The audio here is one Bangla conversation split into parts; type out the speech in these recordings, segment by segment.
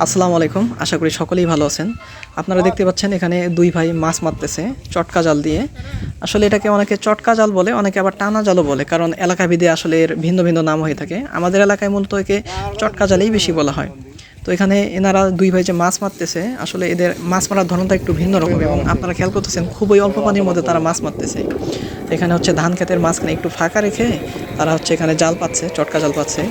আসসালামু আলাইকুম। আশা করি সকলেই ভালো আছেন। আপনারা দেখতে পাচ্ছেন এখানে দুই ভাই মাছ মারতেছে চটকা জাল দিয়ে। আসলে এটাকে অনেকে চটকা জাল বলে, অনেকে আবার টানা জালও বলে, কারণ এলাকাভেদে আসলে এর ভিন্ন ভিন্ন নাম হয়ে থাকে। আমাদের এলাকায় মূলত একে চটকা জালেই বেশি বলা হয়। তো এখানে এনারা দুই ভাই যে মাছ মারতেছে, আসলে এদের মাছ মারার ধরনটা একটু ভিন্ন রকম এবং আপনারা খেয়াল করতেছেন, খুবই অল্প পানির মধ্যে তারা মাছ মারতেছে। এখানে হচ্ছে ধান ক্ষেতের মাঝখানে একটু ফাঁকা রেখে তারা হচ্ছে এখানে জাল পাচ্ছে, চটকা জাল পাচ্ছে।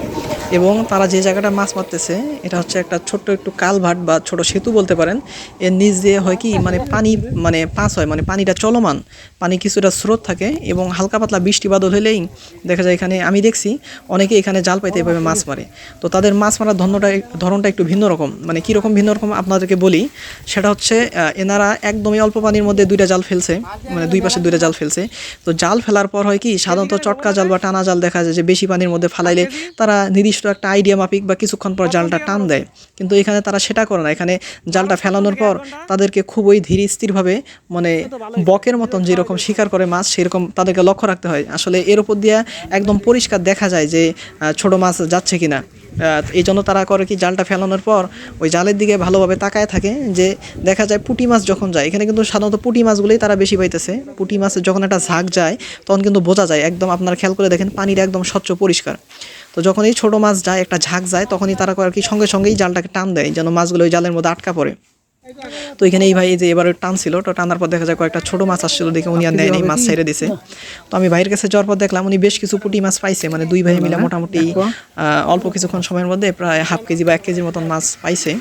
এবং তারা যে জায়গাটা মাছ মারতেছে, এটা হচ্ছে একটা ছোট্ট একটু কালভার্ট বা ছোট সেতু বলতে পারেন। এর নিচ দিয়ে হয় কি মানে পানি মানে পাস হয় মানে পানিটা চলমান। পানি কিছুটা স্রোত থাকে এবং হালকা পাতলা বৃষ্টি বাদল হলেই দেখা যায় এখানে, আমি দেখছি অনেকে এখানে জাল পাইতে এভাবে মাছ মারে। তো তাদের মাছ মারার ধরনটা ধরনটা একটু ভিন্ন রকম। মানে কীরকম ভিন্ন রকম আপনাদেরকে বলি, সেটা হচ্ছে এনারা একদমই অল্প পানির মধ্যে দুইটা জাল ফেলছে মানে দুই পাশে দুইটা জাল ফেলছে। তো জাল ফেলার পর হয় কি, সাধারণত চটকা জাল বা টানা জাল দেখা যায় যে বেশি পানির মধ্যে ফালাইলে তারা নির্দিষ্ট একটা আইডিয়া মাফিক বা কিছুক্ষণ পর জালটা টান দেয়। কিন্তু এখানে তারা সেটা করে না। এখানে জালটা ফেলানোর পর তাদেরকে খুবই ধীর স্থিরভাবে মানে বকের মতন যেরকম শিকার করে মাছ, সেরকম তাদেরকে লক্ষ্য রাখতে হয়। আসলে এর উপর দিয়ে একদম পরিষ্কার দেখা যায় যে ছোট মাছ যাচ্ছে কিনা। এই জন্য তারা করে কি জালটা ফেলানোর পর ওই জালের দিকে ভালোভাবে তাকায় থাকে যে দেখা যায় পুটি মাছ যখন যায়, এখানে কিন্তু সাধারণত পুটি মাছগুলোই তারা বেশি পাইতেছে। পুঁটি মাছের যখন একটা ঝাঁক যায়, তখন কিন্তু বোঝা যায়, একদম আপনারা খেয়াল করে দেখেন পানিটা একদম স্বচ্ছ পরিষ্কার। তো যখন এই ছোটো মাছ যায়, একটা ঝাঁক যায়, তখনই তারা করে কি সঙ্গে সঙ্গেই জালটাকে টান দেয়, যেন মাছগুলো ওই জালের মধ্যে আটকা পড়ে। তো এখানে এই ভাই এই যে এবার টান ছিল তো টানার পর দেখা যায় কয়েকটা ছোট মাছ আসছিল দেখে উনি আর নেয়নি মাছ ছেড়ে দিছে। তো আমি ভাইয়ের কাছে যাওয়ার পর দেখলাম উনি বেশ কিছু পুটি মাছ পাইছে মানে দুই ভাই মিলে মোটামুটি আহ, অল্প কিছুক্ষণ সময়ের মধ্যে প্রায় হাফ কেজি বা এক কেজির মতন মাছ পাইছে।